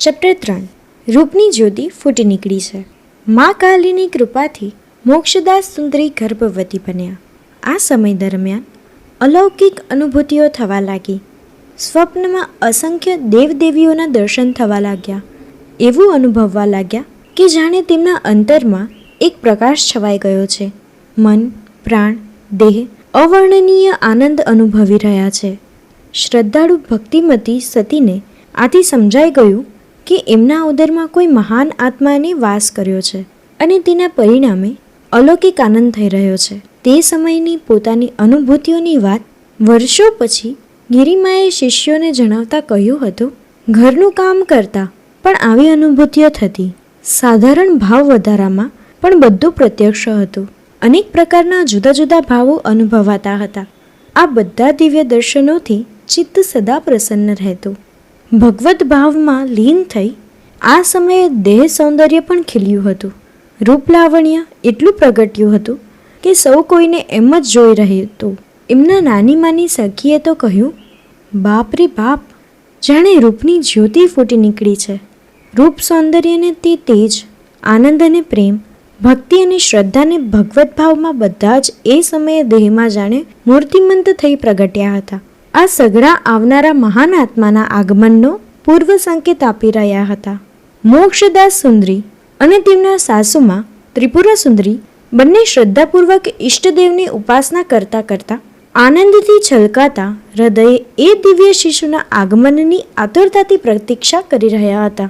Chapter ત્રણ. રૂપની જ્યોતિ ફૂટી નીકળી છે. મા કાલીની કૃપાથી મોક્ષદાસ સુંદરી ગર્ભવતી બન્યા. આ સમય દરમિયાન અલૌકિક અનુભૂતિઓ થવા લાગી. સ્વપ્નમાં અસંખ્ય દેવદેવીઓના દર્શન થવા લાગ્યા. એવું અનુભવવા લાગ્યા કે જાણે તેમના અંતરમાં એક પ્રકાશ છવાઈ ગયો છે. મન, પ્રાણ, દેહ અવર્ણનીય આનંદ અનુભવી રહ્યા છે. શ્રદ્ધાળુ ભક્તિમતી સતીને આથી સમજાઈ ગયું કે એમના ઉદરમાં કોઈ મહાન આત્માને વાસ કર્યો છે અને તેના પરિણામે અલૌકિક આનંદ થઈ રહ્યો છે. તે સમયની પોતાની અનુભૂતિઓની વાત વર્ષો પછી ગિરિમાએ શિષ્યોને જણાવતા કહ્યું હતું, ઘરનું કામ કરતા પણ આવી અનુભૂતિઓ થતી. સાધારણ ભાવ વધારામાં પણ બધું પ્રત્યક્ષ હતું. અનેક પ્રકારના જુદા જુદા ભાવો અનુભવાતા હતા. આ બધા દિવ્ય દર્શનોથી ચિત્ત સદા પ્રસન્ન રહેતું. ભગવત ભાવમાં લીન થઈ આ સમયે દેહ સૌંદર્ય પણ ખીલ્યું હતું. રૂપ લાવણ્ય એટલું પ્રગટ્યું હતું કે સૌ કોઈને એમ જ જોઈ રહ્યું હતું. એમના નાની માની સખીએ તો કહ્યું બાપ રે બાપ, જાણે રૂપની જ્યોતિ ફૂટી નીકળી છે. રૂપ સૌંદર્યને તે તેજ, આનંદ અને પ્રેમ, ભક્તિ અને શ્રદ્ધાને ભગવત ભાવમાં બધા જ એ સમયે દેહમાં જાણે મૂર્તિમંત થઈ પ્રગટ્યા હતા. આ સઘળા આવનારા મહાન આત્માના આગમનનો પૂર્વ સંકેત આપી રહ્યા હતા. મોક્ષદાસ સુંદરી અને તેમના સાસુમાં ત્રિપુરા સુંદરી બંને શ્રદ્ધાપૂર્વક ઈષ્ટદેવની ઉપાસના કરતા કરતા આનંદથી છલકાતા હૃદયે એ દિવ્ય શિશુના આગમનની આતુરતાથી પ્રતીક્ષા કરી રહ્યા હતા.